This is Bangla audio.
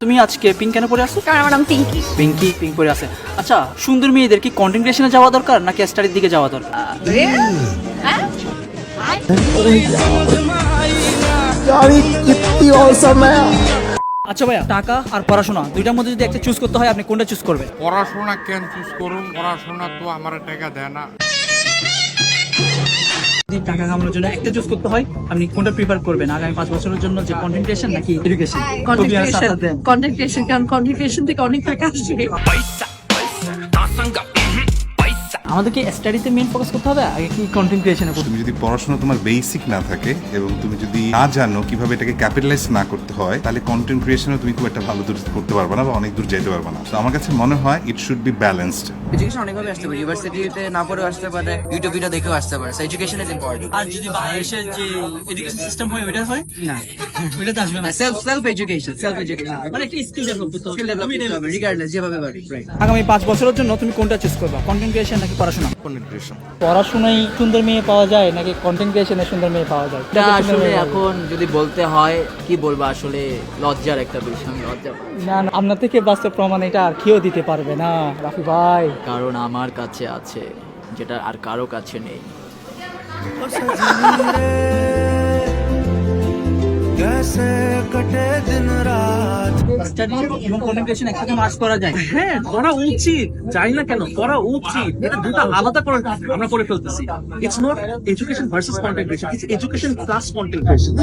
তুমি আজকে পিঙ্ক কেন পরে আসো কারণ আমার নাম পিঙ্কি পিঙ্কি পিঙ্ক পরে আছে। আচ্ছা সুন্দর মেয়েদের কি কন্টেন্ট ক্রিয়েশনে যাওয়া দরকার নাকি স্টাডির দিকে যাওয়া দরকার? হ্যাঁ আচ্ছা ভাইয়া টাকা আর পড়াশোনা দুইটার মধ্যে যদি একটা চুজ করতে হয় আপনি কোনটা চুজ করবেন? পড়াশোনা কেন চুজ করুন? পড়াশোনা তো আমার টাকা দেয় না। টাকা কামানোর জন্য একটা চুজ করতে হয়। আপনি কোনটা প্রিফার করবেন? আগামী পাঁচ বছরের জন্য যে কন্টেন্ট ক্রিয়েশন নাকি এডুকেশন কন্টেন্ট কন্টেন্ট ক্রিয়েশন কারণ কন্টেন্ট ক্রিয়েশন থেকে অনেক টাকা আসবে। আমাদের কি স্টাডিতে মেইন ফোকাস করতে হবে আগে কি কন্টেন্ট ক্রিয়েশনে করতে তুমি যদি পড়াশোনা তোমার বেসিক না থাকে এবং তুমি যদি না জানো কীভাবে এটাকে ক্যাপিটালাইজ না করতে হয় তাহলে কন্টেন্ট ক্রিয়েশনে তুমি খুব একটা ভালো দূর করতে পারবে না বা অনেক দূর যেতে পারবে না। তো আমার কাছে মনে হয় it should be balanced education অনেকভাবে আসতে পারে ইউনিভার্সিটিতে না পড়েও আসতে পারে ইউটিউব ভিডিও দেখেও আসতে পারে সো এডুকেশন ইজ ইম্পর্টেন্ট আর যদি বাংলাদেশের যে এডুকেশন সিস্টেম হয় ওইটা হয়? না। ওইটাতে আসবে না। Self self education self education মানে একটা স্কিল ডেভেলপ করতে স্কিল ডেভেলপ করতে হবে রিগার্ডলেস যেভাবে পারি রাইট আগামী পাঁচ বছরের জন্য তুমি কোনটা চুজ করবা? কন্টেন্ট ক্রিয়েশন নাকি পড়াশোনা? পড়াশোনায় সুন্দর মেয়ে পাওয়া যায় নাকি কন্টেন্ট ক্রিয়েশনে সুন্দর মেয়ে পাওয়া যায়? এটা আসলে এখন যদি বলতে হয় কি বলব আসলে লজ্জার একটা বিষয় আমি লজ্জা না না, আপনার থেকে বাস্তব প্রমাণ এটা আর কেউ দিতে পারবে না রাফি ভাই। কারণ আমার কাছে আছে যেটা আর কারও কাছে নেই। স্টাডি এবং কন্টেন্ট ক্রিয়েশন একসাথে মাস করা যায়। হ্যাঁ করা উচিত। জানি না কেন করা উচিত। এটা দুটো আলাদা করে আমরা করে ফেলতেছি। It's not education versus content it's education plus content creation